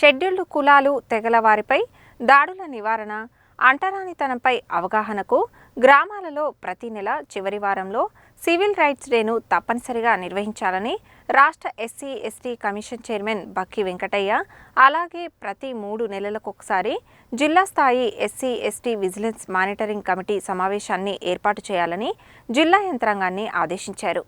Scheduled కులాలు తెగల వారిపై దాడుల నివారణ అంటరానితనంపై అవగాహనకు గ్రామాలలో ప్రతి నెల చివరి వారంలో సివిల్ రైట్స్ డేను తప్పనిసరిగా నిర్వహించాలని రాష్ట్ర SC ST commission chairman Bakki Venkataiah అలాగే ప్రతి మూడు నెలలకొకసారి జిల్లా స్థాయి SC ST vigilance monitoring committee సమావేశాన్ని ఏర్పాటు చేయాలని జిల్లా యంత్రాంగాన్ని ఆదేశించారు.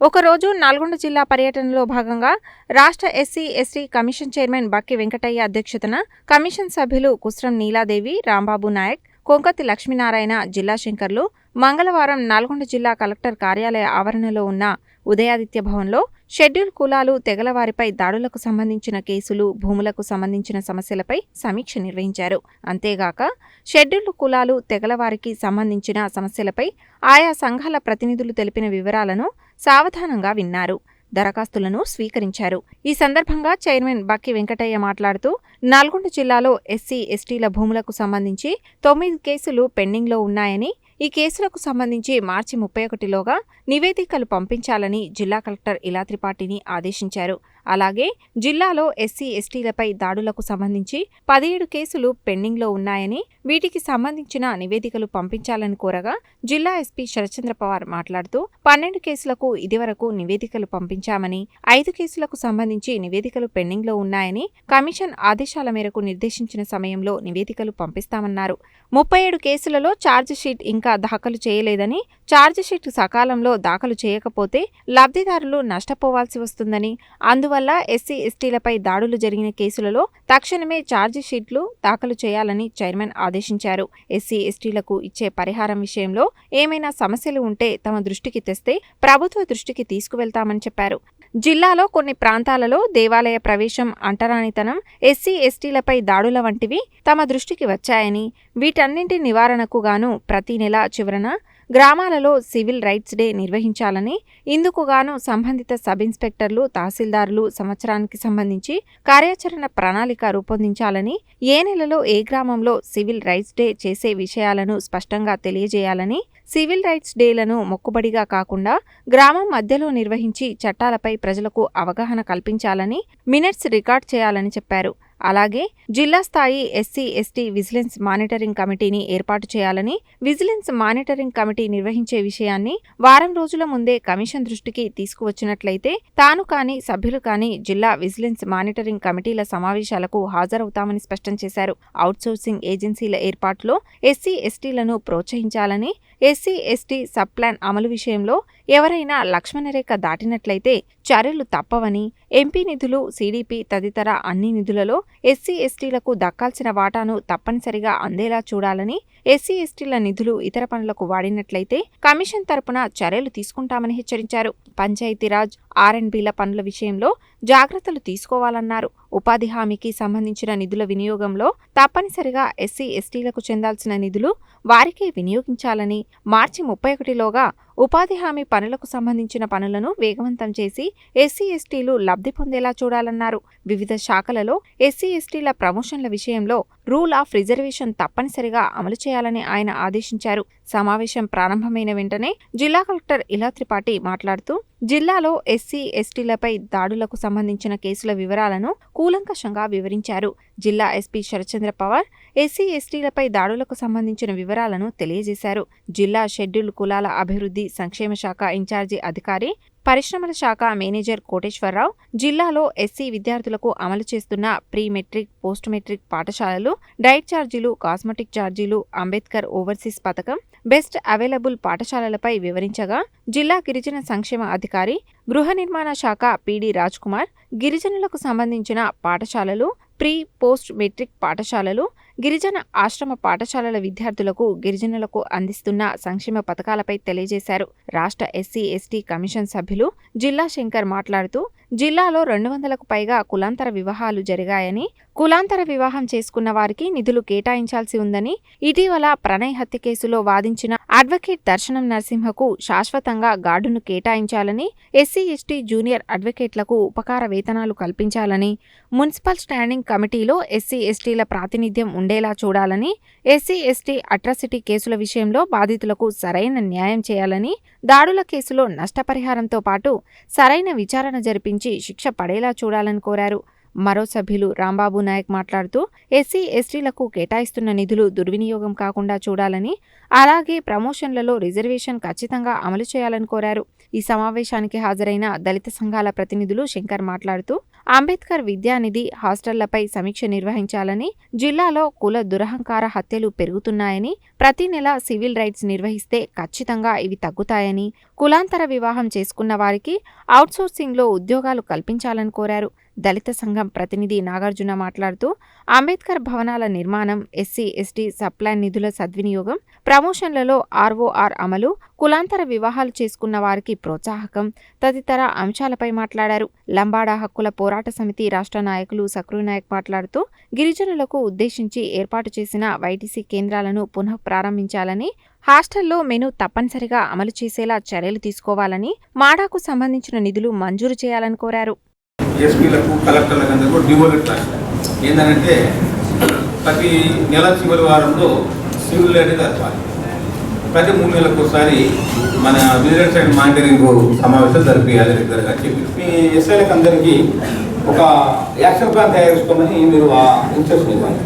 ఒకరోజు నల్గొండ జిల్లా పర్యటనలో భాగంగా రాష్ట్ర SC ST commission chairman Bakki Venkataiah అధ్యక్షతన కమిషన్ సభ్యులు కుస్రం నీలాదేవి రాంబాబు నాయక్ కొంకతి లక్ష్మీనారాయణ జిల్లా శంకర్లు మంగళవారం నల్గొండ జిల్లా కలెక్టర్ కార్యాలయ ఆవరణలో ఉన్న ఉదయాదిత్య భవన్లో షెడ్యూల్ కులాలు తెగలవారిపై దాడులకు సంబంధించిన కేసులు భూములకు సంబంధించిన సమస్యలపై సమీక్ష నిర్వహించారు. అంతేగాక షెడ్యూల్ కులాలు తెగలవారికి సంబంధించిన సమస్యలపై ఆయా సంఘాల ప్రతినిధులు తెలిపిన వివరాలను సావధానంగా విన్నారు. దరఖాస్తులను స్వీకరించారు. ఈ సందర్భంగా చైర్మన్ బక్కి వెంకటయ్య మాట్లాడుతూ నల్గొండ జిల్లాలో ఎస్సీ ఎస్టీల భూములకు సంబంధించి తొమ్మిది కేసులు పెండింగ్లో ఉన్నాయని ఈ కేసులకు సంబంధించి మార్చి ముప్పై ఒకటిలోగా నివేదికలు పంపించాలని జిల్లా కలెక్టర్ ఇలా త్రిపాఠిని ఆదేశించారు. అలాగే జిల్లాలో ఎస్సీ ఎస్టీలపై దాడులకు సంబంధించి పదిహేడు కేసులు పెండింగ్లో ఉన్నాయని వీటికి సంబంధించిన నివేదికలు పంపించాలని కోరగా జిల్లా ఎస్పీ శరచంద్ర పవార్ మాట్లాడుతూ పన్నెండు కేసులకు ఇదివరకు నివేదికలు పంపించామని ఐదు కేసులకు సంబంధించి నివేదికలు పెండింగ్లో ఉన్నాయని కమిషన్ ఆదేశాల మేరకు నిర్దేశించిన సమయంలో నివేదికలు పంపిస్తామన్నారు. ముప్పై ఏడు కేసులలో ఛార్జిషీట్ ఇంకా దాఖలు చేయలేదని ఛార్జిషీట్ సకాలంలో దాఖలు చేయకపోతే లబ్ధిదారులు నష్టపోవాల్సి వస్తుందని అందువల్ల ఎస్సీ ఎస్టీలపై దాడులు జరిగిన కేసులలో తక్షణమే ఛార్జిషీట్లు దాఖలు చేయాలని చైర్మన్ ఆదేశించారు. ఎస్సీ ఎస్టీలకు ఇచ్చే పరిహారం విషయంలో ఏమైనా సమస్యలు ఉంటే తమ దృష్టికి తెస్తే ప్రభుత్వ దృష్టికి తీసుకువెళ్తామని చెప్పారు. జిల్లాలో కొన్ని ప్రాంతాలలో దేవాలయ ప్రవేశం అంటరానితనం ఎస్సీ ఎస్టీలపై దాడుల వంటివి తమ దృష్టికి వచ్చాయని వీటన్నింటి నివారణకు గాను ప్రతి నెల చివరన గ్రామాలలో సివిల్ రైట్స్ డే నిర్వహించాలని ఇందుకుగాను సంబంధిత సబ్ ఇన్స్పెక్టర్లు తహసీల్దారులు సంవత్సరానికి సంబంధించి కార్యాచరణ ప్రణాళిక రూపొందించాలని ఏ నెలలో ఏ గ్రామంలో సివిల్ రైట్స్ డే చేసే విషయాలను స్పష్టంగా తెలియజేయాలని సివిల్ రైట్స్ డేలను మొక్కుబడిగా కాకుండా గ్రామం మధ్యలో నిర్వహించి చట్టాలపై ప్రజలకు అవగాహన కల్పించాలని మినిట్స్ రికార్డ్ చేయాలని చెప్పారు. అలాగే జిల్లా స్థాయి ఎస్సీ ఎస్టీ విజిలెన్స్ మానిటరింగ్ కమిటీని ఏర్పాటు చేయాలని విజిలెన్స్ మానిటరింగ్ కమిటీ నిర్వహించే విషయాన్ని వారం రోజుల ముందే కమిషన్ దృష్టికి తీసుకువచ్చినట్లయితే తాను కాని సభ్యులు కాని జిల్లా విజిలెన్స్ మానిటరింగ్ కమిటీల సమావేశాలకు హాజరవుతామని స్పష్టం చేశారు. అవుట్సోర్సింగ్ ఏజెన్సీల ఏర్పాటులో ఎస్సీ ఎస్టీలను ప్రోత్సహించాలని ఎస్సీ ఎస్టీ సబ్ ప్లాన్ అమలు విషయంలో ఎవరైనా లక్ష్మణరేఖ దాటినట్లయితే చర్యలు తప్పవని ఎంపీ నిధులు సీడీపీ తదితర అన్ని నిధులలో ఎస్సీ ఎస్టీలకు దక్కాల్సిన వాటాను తప్పనిసరిగా అందేలా చూడాలని ఎస్సీ ఎస్టీల నిధులు ఇతర పనులకు వాడినట్లయితే కమిషన్ తరపున చర్యలు తీసుకుంటామని హెచ్చరించారు. పంచాయతీరాజ్ ఆర్ఎండ్బీల పనుల విషయంలో జాగ్రత్తలు తీసుకోవాలన్నారు. ఉపాధి హామీకి సంబంధించిన నిధుల వినియోగంలో తప్పనిసరిగా ఎస్సీ ఎస్టీలకు చెందాల్సిన నిధులు వారికే వినియోగించాలని మార్చి ముప్పై ఒకటిలోగా ఉపాధి హామీ పనులకు సంబంధించిన పనులను వేగవంతం చేసి ఎస్సీ ఎస్టీలు లబ్ధి పొందేలా చూడాలన్నారు. వివిధ శాఖలలో ఎస్సీ ఎస్టీల ప్రమోషన్ల విషయంలో రూల్ ఆఫ్ రిజర్వేషన్ తప్పనిసరిగా అమలు చేయాలని ఆయన ఆదేశించారు. సమావేశం ప్రారంభమైన వెంటనే జిల్లా కలెక్టర్ ఇలా త్రిపాఠి మాట్లాడుతూ జిల్లాలో ఎస్సీ ఎస్టీలపై దాడులకు సంబంధించిన కేసుల వివరాలను కూలంకషంగా వివరించారు. జిల్లా ఎస్పీ శరచంద్ర పవార్ ఎస్సీ ఎస్టీలపై దాడులకు సంబంధించిన వివరాలను తెలియజేశారు. జిల్లా షెడ్యూల్ కులాల అభివృద్ధి సంక్షేమ శాఖ ఇన్ఛార్జి అధికారి పరిశ్రమల శాఖ మేనేజర్ కోటేశ్వరరావు జిల్లాలో ఎస్సీ విద్యార్థులకు అమలు చేస్తున్న ప్రీ మెట్రిక్ పోస్ట్ మెట్రిక్ పాఠశాలలు డైట్ ఛార్జీలు కాస్మెటిక్ ఛార్జీలు అంబేద్కర్ ఓవర్సీస్ పథకం బెస్ట్ అవైలబుల్ పాఠశాలలపై వివరించగా జిల్లా గిరిజన సంక్షేమ అధికారి గృహ నిర్మాణ శాఖ పీడీ కుమార్ గిరిజనులకు సంబంధించిన పాఠశాలలు ప్రీ పోస్ట్ మెట్రిక్ పాఠశాలలు గిరిజన ఆశ్రమ పాఠశాలల విద్యార్థులకు గిరిజనులకు అందిస్తున్న సంక్షేమ పథకాలపై తెలియజేశారు రాష్ట్ర ఎస్సీ ఎస్టీ కమిషన్ సభ్యులు జిల్లా శంకర్ మాట్లాడుతూ జిల్లాలో రెండు వందలకు పైగా కులాంతర వివాహాలు జరిగాయని కులాంతర వివాహం చేసుకున్న వారికి నిధులు కేటాయించాల్సి ఉందని ఇటీవల ప్రణయ్ హత్య కేసులో వాదించిన అడ్వకేట్ దర్శనం నరసింహకు శాశ్వతంగా గార్డును కేటాయించాలని ఎస్సీ ఎస్టీ జూనియర్ అడ్వకేట్లకు ఉపకార వేతనాలు కల్పించాలని మున్సిపల్ స్టాండింగ్ కమిటీలో ఎస్సీ ఎస్టీల ప్రాతినిధ్యం ఉండేలా చూడాలని ఎస్సీ ఎస్టీ అట్రాసిటీ కేసుల విషయంలో బాధితులకు సరైన న్యాయం చేయాలని దాడుల కేసులో నష్టపరిహారంతో పాటు సరైన విచారణ జరిపించి శిక్ష పడేలా చూడాలని కోరారు. మరో సభ్యులు రాంబాబు నాయక్ మాట్లాడుతూ ఎస్సీ ఎస్టీలకు కేటాయిస్తున్న నిధులు దుర్వినియోగం కాకుండా చూడాలని అలాగే ప్రమోషన్లలో రిజర్వేషన్ ఖచ్చితంగా అమలు చేయాలని కోరారు. ఈ సమావేశానికి హాజరైన దళిత సంఘాల ప్రతినిధులు శంకర్ మాట్లాడుతూ అంబేద్కర్ విద్యానిధి హాస్టళ్ళపై సమీక్ష నిర్వహించాలని జిల్లాలో కుల దురహంకార హత్యలు పెరుగుతున్నాయని ప్రతి నెల సివిల్ రైట్స్ నిర్వహిస్తే ఖచ్చితంగా ఇవి తగ్గుతాయని కులాంతర వివాహం చేసుకున్న వారికి అవుట్సోర్సింగ్లో ఉద్యోగాలు కల్పించాలని కోరారు. దళిత సంఘం ప్రతినిధి నాగార్జున మాట్లాడుతూ అంబేద్కర్ భవనాల నిర్మాణం ఎస్సీ ఎస్టీ సప్లై నిధుల సద్వినియోగం ప్రమోషన్లలో ఆర్ఓఆర్ అమలు కులాంతర వివాహాలు చేసుకున్న వారికి ప్రోత్సాహకం తదితర అంశాలపై మాట్లాడారు. లంబాడా హక్కుల పోరాట సమితి రాష్ట్ర నాయకులు సక్రు నాయక్ మాట్లాడుతూ గిరిజనులకు ఉద్దేశించి ఏర్పాటు చేసిన వైటీసీ కేంద్రాలను పునః ప్రారంభించాలని హాస్టల్లో మెను తప్పనిసరిగా అమలు చేసేలా చర్యలు తీసుకోవాలని మాడాకు సంబంధించిన నిధులు మంజూరు చేయాలని కోరారు. ఎస్పీలకు కలెక్టర్లకు అందరూ కూడా డివోలెట్ రాశారు ఏంటంటే ప్రతి నెల చివరి వారంలో సివిల్ అనేది జరపాలి ప్రతి మూడు నెలలకు ఒకసారి మన విజిలెన్స్ అండ్ మానిటరింగ్ సమావేశం జరిపించాలి రెగ్యులర్గా చెప్పి. మీ ఎస్ఐలకు అందరికీ ఒక యాక్షన్ ప్లాన్ తయారు చేసుకోమని మీరు ఇన్స్ట్రక్షన్ ఇవ్వాలి.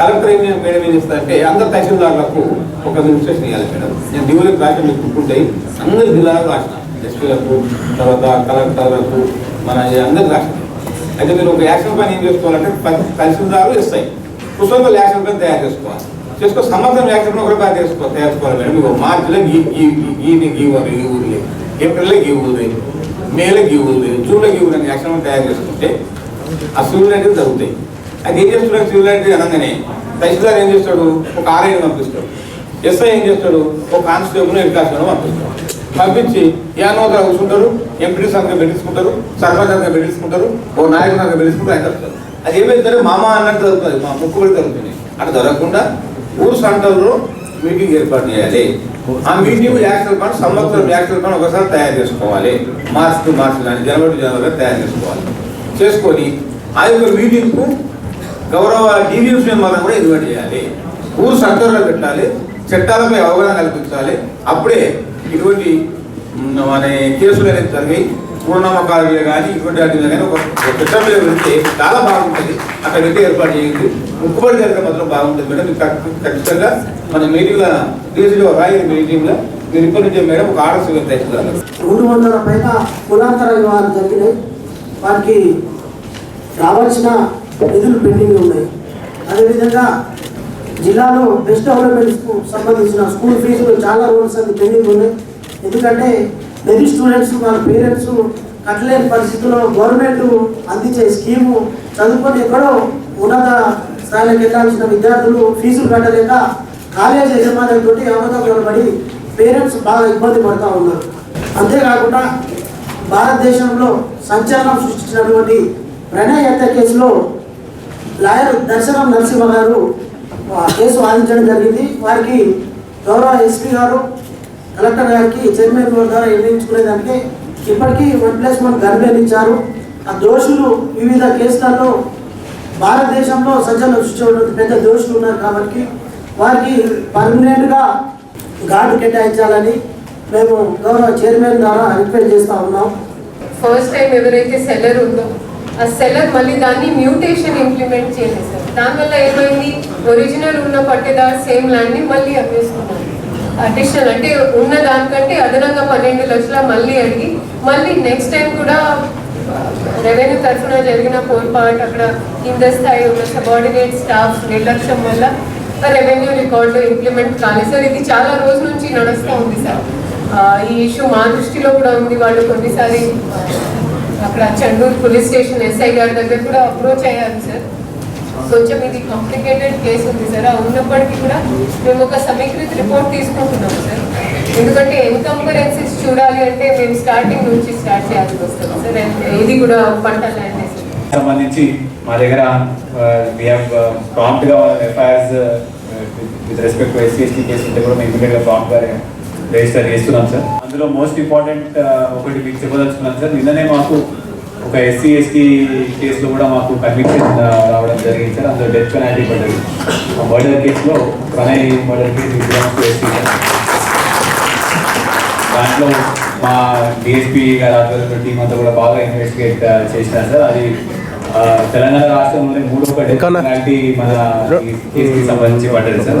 కలెక్టర్ ఏమి మేడం ఏం చేస్తారంటే అందరు తహసీల్దార్లకు ఒక ఇన్స్ట్రక్షన్ ఇవ్వాలి మేడం. నేను డివోలెట్ రాసిన మీకు గుర్తుంటాయి అందరి జిల్లాలకు రాసిన. ఎస్పీలకు తర్వాత కలెక్టర్లకు మన అందరికి రాష్ట్రం. అయితే మీరు ఒక యాక్షన్ ప్లాన్ ఏం చేసుకోవాలంటే ప్రతి తహసీల్దారు ఇస్తాయి. పుస్తకంలో యాక్షన్ ప్లాన్ తయారు చేసుకోవాలి. చేసుకో సమర్థం యాక్షన్ ప్లాన్ ఒకటి తయారు చేసుకో తయారు చేసుకోవాలి మేడం. మీకు మార్చిలో గీ గీ గీ ఊరు ఈ ఊర్లే ఏప్రిల్లో గీ ఊరు మేలో గీ ఊరు జూన్లో గీ ఊరు అని యాక్షన్ ప్లాన్ తయారు చేసుకుంటే ఆ సివిల్ అనేది జరుగుతాయి. అది ఏం చేస్తున్నాడు సివిల్ అనేది అనగానే తహసీల్దార్ ఏం చేస్తాడు? ఒక ఆర్ఐని పంపిస్తాడు. ఎస్ఐ ఏం చేస్తాడు? ఒక కానిస్టేబుల్ హెడ్ కానిస్టేబుల్ పంపిస్తాడు. పంపించి యానో కూర్చుంటారు ఎంపీడీ సంఘం పెట్టించుకుంటారు సర్పంచ్ సంఘం పెట్టించుకుంటారు ఓ నాయకుడు సంఘం పెట్టించుకుంటారు ఆయన అది ఏమైతే మామ అన్నట్టు జరుగుతుంది మా ముక్కుబడి జరుగుతుంది. అట్లా జరగకుండా ఊరు సెంటర్లో మీటింగ్ ఏర్పాటు చేయాలి. ఆ మీటింగ్ యాక్షన్ ప్లాన్ సంవత్సరం యాక్షన్ ప్లాన్ ఒకసారి తయారు చేసుకోవాలి. మార్చ్ టు మార్చ్ కానీ జనవరి జనవరి తయారు చేసుకోవాలి. చేసుకొని ఆ యొక్క మీటింగ్కు గౌరవ డీవీఎస్ మెంబర్లను కూడా ఇన్వైట్ చేయాలి. ఊరు సెంటర్లో పెట్టాలి చట్టాలపై అవగాహన కల్పించాలి. అప్పుడే ఇటువంటి మ్, మన కేసులు అనేది జరిగాయి. పూర్ణమకాలు కానీ ఇటువంటి వాటి మీద కానీ ఒక ఒక చట్టం మీద వెళ్తే చాలా బాగుంటుంది. అక్కడ పెట్టి ఏర్పాటు చేయండి ముక్కుబడి జరిగిన మాత్రం బాగుంటుంది మేడం. మీకు ఖచ్చితంగా మన మీటింగ్లో డీసీలో రాయని మీటింగ్లో మీరు ఇప్పటి నుంచే మేడం ఒక ఆర్డర్ స్వీకరిస్తారు మూడు వందల పైగా కులాంతర వివాహాలు జరిగినాయి. వారికి రావాల్సిన నిధులు పెండింగ్ ఉన్నాయి. అదేవిధంగా జిల్లాలో బెస్ట్ డెవలప్మెంట్స్కు సంబంధించిన స్కూల్ ఫీజులు చాలా రూల్స్ అని పెండింగ్ ఉన్నాయి ఎందుకంటే మెరీ స్టూడెంట్స్ వాళ్ళ పేరెంట్స్ కట్టలేని పరిస్థితుల్లో గవర్నమెంట్ అందించే స్కీము చదువుకొని ఎక్కడో ఉన్నత స్థాయిలోకి వెళ్ళాల్సిన విద్యార్థులు ఫీజులు కట్టలేక కాలేజ్ యజమానులతో అవగాహన పడి పేరెంట్స్ బాగా ఇబ్బంది పడుతూ ఉన్నారు. అంతేకాకుండా భారతదేశంలో సంచలనం సృష్టించినటువంటి ప్రణయ్ హత్య కేసులో లాయర్ దర్శనం నరసింహ గారు కేసు వాదించడం జరిగింది. వారికి గౌరవ ఎస్పీ గారు కలెక్టర్ గారికి చైర్మన్ గారి ద్వారా నిర్ణయించుకునేదానికి ఇప్పటికీ వన్ ప్లస్ వన్ గర్భించారు ఆ దోషులు వివిధ కేసులలో భారతదేశంలో సజ్జలు సృష్టించినటువంటి పెద్ద దోషులు ఉన్నారు కాబట్టి వారికి పర్మనెంట్గా గార్డు కేటాయించాలని మేము గౌరవ చైర్మన్ ద్వారా రిక్వెస్ట్ చేస్తూ ఉన్నాం. ఫస్ట్ టైం ఎవరైతే సెల్లర్ ఉందో సెల్లర్ మళ్ళీ దాన్ని మ్యూటేషన్ ఇంప్లిమెంట్ చేసేసారు దానివల్ల ఏమైంది? ఒరిజినల్ ఉన్న పట్టేదారు సేమ్ ల్యాండ్ని మళ్ళీ అమ్మేసుకున్నారు. అడిషనల్ అంటే ఉన్న దానికంటే అదనంగా పన్నెండు లక్షల మళ్ళీ అడిగి మళ్ళీ నెక్స్ట్ టైం కూడా రెవెన్యూ తరఫున జరిగిన పొరపాటు అక్కడ కింద స్థాయి ఉన్న సబార్డినేట్ స్టాఫ్ నిర్లక్ష్యం వల్ల రెవెన్యూ రికార్డు ఇంప్లిమెంట్ కాలేదు. సార్ ఇది చాలా రోజుల నుంచి నడుస్తూ ఉంది సార్. ఈ ఇష్యూ మా దృష్టిలో కూడా ఉంది. వాళ్ళు కొన్నిసారి అక్కడ చెండూరు పోలీస్ స్టేషన్ ఎస్ఐ గారి దగ్గర కూడా అప్రోచ్ అయ్యారు సార్. కొంచెం ఇది కాంప్లికేటెడ్ కేసు ఉంది సార్. ఉన్నప్పటికీ కూడా మేము ఒక సమీకృత రిపోర్ట్ తీసుకుంటున్నాం సార్. ఎందుకంటే ఎన్కంపరెన్సీస్ చూడాలి అంటే మేము స్టార్టింగ్ నుంచి స్టార్ట్ చేయాల్సి వస్తుంది సార్. ఇది కూడా పంట ల్యాండ్ సంబంధించి మా దగ్గర we ప్రాంప్ట్గా FIRs with respect to SC ST case ఉంటే కూడా మేము ఇమీడియట్గా ప్రాంప్ట్గా రిజిస్టర్ చేస్తున్నాం సార్ అందులో మోస్ట్ ఇంపార్టెంట్ ఒకటి మీకు చెప్పదలుచుకున్నాను సార్ నిన్ననే మాకు ఒక ఎస్సీ ఎస్టీ కేసులో కూడా మాకు కన్విక్షన్ రావడం జరిగింది సార్ అందులో డెత్ పెనాల్టీ పడ్డది. మర్డర్ కేసులో ప్రణయ్ మర్డర్ కేసు ఎస్సీ దాంట్లో మా డిఎస్పీ గారి ఆధ్వర్యంలో టీం అంతా కూడా బాగా ఇన్వెస్టిగేట్ చేసినారు సార్ అది ఆ, తెలంగాణ రాష్ట్రంలోనే మూడో పెనాల్టీ మన కేసుకి సంబంధించి పడ్డది సార్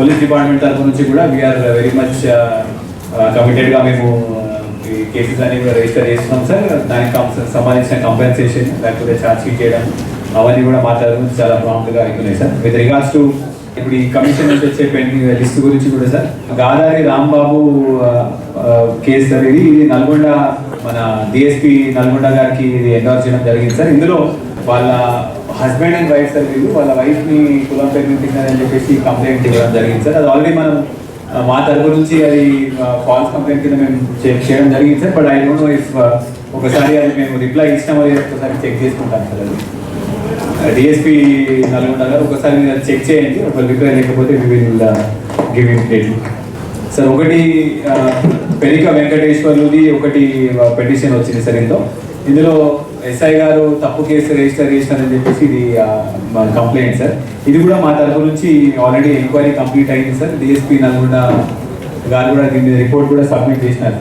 పోలీస్ డిపార్ట్మెంట్ తరఫు నుంచి కూడా వీఆర్ వెరీ మచ్ కమిటెడ్గా మేము uh, ఈ కేసెస్ అనేవి కూడా రిజిస్టర్ చేస్తున్నాం సార్ దానికి సంబంధించిన కంపెన్సేషన్ లేకపోతే ఛార్జ్షీట్ చేయడం అవన్నీ కూడా మాట్లాడడం చాలా ప్రాంప్ట్గా అయిపోయినాయి సార్ విత్ రిగార్డ్స్ టు ఇప్పుడు ఈ కమిషన్ నుంచి వచ్చే పెండింగ్ లిస్ట్ గురించి కూడా sir Gadari Rambabu case sir ఇది నల్గొండ మన డిఎస్పి నల్గొండ గారికి ఇది ఎండోర్ చేయడం జరిగింది సార్ ఇందులో వాళ్ళ హస్బెండ్ అండ్ వైఫ్ సార్ వీళ్ళు వాళ్ళ వైఫ్ని కులం ప్రెగ్నెంట్ అని చెప్పేసి కంప్లైంట్ ఇవ్వడం జరిగింది సార్. అది ఆల్రెడీ మనం మా తరపు నుంచి అది ఫాల్స్ కంప్లైంట్ కింద మేము చెక్ చేయడం జరిగింది sir. But I don't know if ఒకసారి అది మేము రిప్లై ఇచ్చినామో లేదో ఒకసారి చెక్ చేసుకుంటాం సార్ అది. డిఎస్పి నల్గొండ గారు ఒకసారి మీరు అది చెక్ చేయండి. ఒక రిప్లై లేకపోతే వివిధ గివింగ్ గివ్ సార్ ఒకటి పెరిక వెంకటేశ్వర్లుది ఒకటి పెటిషన్ వచ్చింది సార్ ఇందులో. ఇందులో ఎస్ఐ గారు తప్పు కేసు రిజిస్టర్ చేసినారని చెప్పేసి ఇది కంప్లైంట్ సార్. ఇది కూడా మా తరఫు నుంచి ఆల్రెడీ ఎంక్వైరీ కంప్లీట్ అయింది సార్. డిఎస్పీ నల్గొండ గారు కూడా దీని రిపోర్ట్ కూడా సబ్మిట్ చేసినారు.